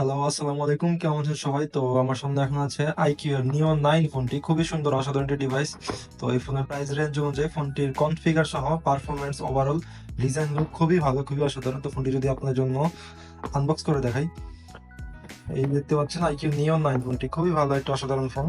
Hello আসসালামু আলাইকুম। কেমন আছেন সবাই? তো আমার সামনে এখন আছে আইকিউ এর নিও নাইন ফোনটি। খুবই সুন্দর, অসাধারণ একটি ডিভাইস তো এই ফোনের প্রাইস রেঞ্জ অনুযায়ী ফোনটির কনফিগার সহ পারফরমেন্স ওভারঅল ডিজাইন লুক খুবই ভালো, খুবই অসাধারণ। তো ফোনটি যদি আপনার জন্য আনবক্স করে দেখাই। এই দেখতে পাচ্ছেন আইকিউ নিও নাইন ফোনটি। খুবই ভালো, একটা অসাধারণ ফোন।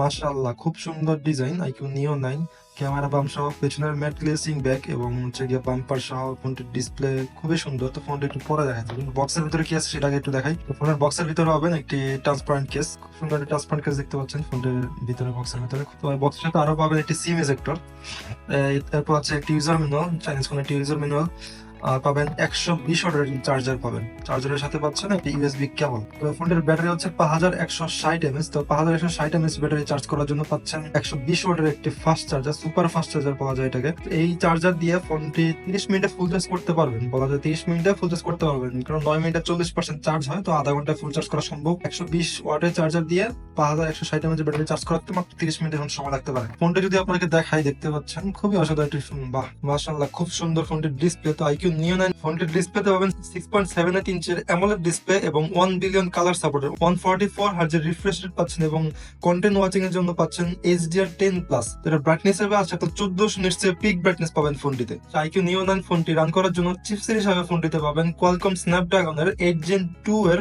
মাশাআল্লাহ, খুব সুন্দর design iQOO Neo nine camera বাম সহ, পেছনের ম্যাট গ্লেসিং ব্যাক এবং হচ্ছে গিয়ে বাম্পার সহ, ফোনটির ডিসপ্লে খুবই সুন্দর। তো ফোনটা একটু পরে দেখা যাবে বক্সের ভিতরে কি আছে সেটাকে একটু দেখাই। ফোনের বক্সের ভিতরে হবে একটি ট্রান্সপারেন্ট কেস খুব সুন্দর একটা ট্রান্সপারেন্ট কেস দেখতে পাচ্ছেন ফোনটির ভিতরে বক্সের ভিতরে। বক্সের সাথে আরও পাবেন একটি সিম এজেক্টর তারপর আছে একটি ইউজার ম্যানুয়াল চাইনিজ ফোনের একটি ইউজার ম্যানুয়াল আর পাবেন একশো বিশ ওয়াটের চার্জার পাবেন। চার্জারের সাথে পাচ্ছেন একটি ইউএসবি কেবল তো ফোনটির ব্যাটারি হচ্ছে পাঁচ হাজার একশো ষাট এমএস তো পাঁচ হাজার একশো ষাট এমএস ব্যাটারি চার্জ করার জন্য পাচ্ছেন একশো বিশ ওয়াটের একটি fast charger super fast charger পাওয়া যায় এটাকে। এই চার্জার দিয়ে ফোনটি তিরিশ মিনিটে ফুল চার্জ করতে পারবেন। বলা যায় তিরিশ মিনিটে ফুল চার্জ করতে পারবেন, কারণ নয় মিনিটে চল্লিশ পার্সেন্ট চার্জ হয়, তো আধা ঘন্টায় ফুল চার্জ করা সম্ভব। একশো বিশ ওয়াটের চার্জার দিয়ে পাঁচ হাজার একশো ষাট এমএস ব্যাটারি চার্জ করাতে মাত্র তিরিশ মিনিট এখন সময় লাগতে পারে। ফোনটা যদি আপনাকে দেখাই দেখতে পাচ্ছেন, খুবই অসাধারণ একটি ফোন বাহ, মাশাআল্লাহ, খুব সুন্দর ফোনটির ডিসপ্লে তো iQOO nine six point seven display এবং one billion colour one four refresh rate পাচ্ছেন এবং কন্টেন্ট ওয়াচিং এর জন্য পাচ্ছেন নিশ্চয় পিক পাবেন নিও নাইন রান করার জন্য পাবেন কোয়ালকম এইট জেন টু এর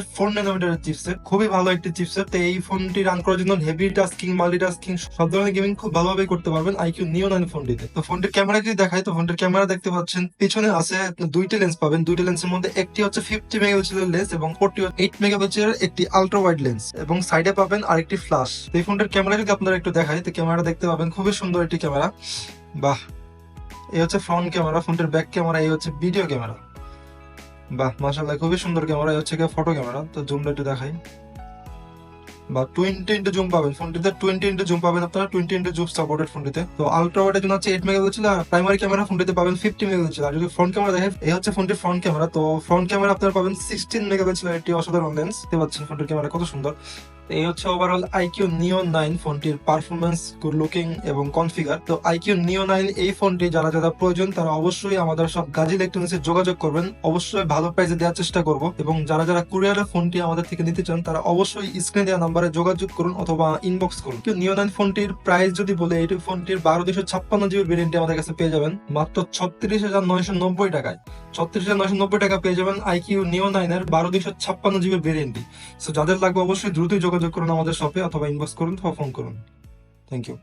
খুবই ভালো একটি চিপসেট তো এই ফোনটি রান করার জন্য হেভি টাস্কিং মাল্টি টাস্কিং সব ধরনের গেমিং খুব ভালোভাবে করতে পারবেন আইকিউ নিও নাইন ফোনটিতে। তো ফোনটির ক্যামেরা যদি দেখায় তো ফোনটির ক্যামেরা দেখতে পাচ্ছেন, পিছনে আছে দুইটি লেন্স পাবেন। দুইটি লেন্সের মধ্যে একটি হচ্ছে ফিফটি মেগাপিক্সেলের লেন্স এবং ফোরটি এইট মেগাপিক্সেলের একটি আলট্রা ওয়াইড লেন্স এবং সাইডে পাবেন আরেকটি ফ্ল্যাশ এই ফোনটার ক্যামেরা যদি আপনারা একটু দেখাই, তো ক্যামেরা দেখতে পাবেন খুবই সুন্দর একটি ক্যামেরা বাহ! এই হচ্ছে ফ্রন্ট ক্যামেরা ফোনটির ব্যাক ক্যামেরা এই হচ্ছে ভিডিও ক্যামেরা বাহ, মাশাআল্লাহ, খুবই সুন্দর ক্যামেরা এই হচ্ছে ফটো ক্যামেরা তো জুমটা একটু দেখাই। বা টোয়েন্টি ইন্টু জুম পাবেন ফোনটিতে টোয়েন্টি ইন্টু জুম পাবেন আপনারা টোয়েন্টি ইন্টু জুম সাপোর্টেড ফোনটিতে। তো আলট্রা ওয়াইডের জন্য হচ্ছে এইট মেগাপিক্সেল আর প্রাইমারি ক্যামেরা ফোনটিতে পাবেন ফিফটি মেগাপিক্সেল আর যদি ফ্রন্ট ক্যামেরা দেখেন, এই হচ্ছে ফোনটির ফ্রন্ট ক্যামেরা তো ফ্রন্ট ক্যামেরা আপনারা পাবেন সিক্সটিন মেগাপিক্সেল এটি অসাধারণ লেন্স দেখতে পাচ্ছেন ফোনটির ক্যামেরা কত সুন্দর। এই হচ্ছে ওভারঅল আইকিউ নিও নাইন ফোনটির পারফরমেন্স গুড লুকিং এবং কনফিগার তো আইকিউ নিও নাইন এই ফোনটি যারা যারা প্রয়োজন, তারা অবশ্যই আমাদের সব যোগাযোগ করবেন। অবশ্যই ভালো প্রাইসে দেওয়ার চেষ্টা করব এবং যারা যারা কুরিয়ারে ফোনটি আমাদের থেকে নিতে চান, তারা অবশ্যই স্ক্রিনে দেওয়া নাম্বারে যোগাযোগ করুন অথবা ইনবক্স করুন। নিও নাইন ফোনটির প্রাইস যদি বলে, এই ফোনটির বারো দুশো ছাপ্পান্ন জিবি ভেরিয়েন্টটি আমাদের কাছে পেয়ে যাবেন। মাত্র ছত্রিশ হাজার নয়শো নব্বই টাকায়। ছত্রিশ হাজার নয়শো নব্বই টাকা পেয়ে যাবেন আইকিউ নিও নাইনের বারো দুশো ছাপ্পান্ন জিবি ভেরিয়েন্টটি সো যাদের লাগবে অবশ্যই দ্রুতই যোগাযোগ করুন আমাদের শপে অথবা ইনবক্স করুন অথবা ফোন করুন। Thank you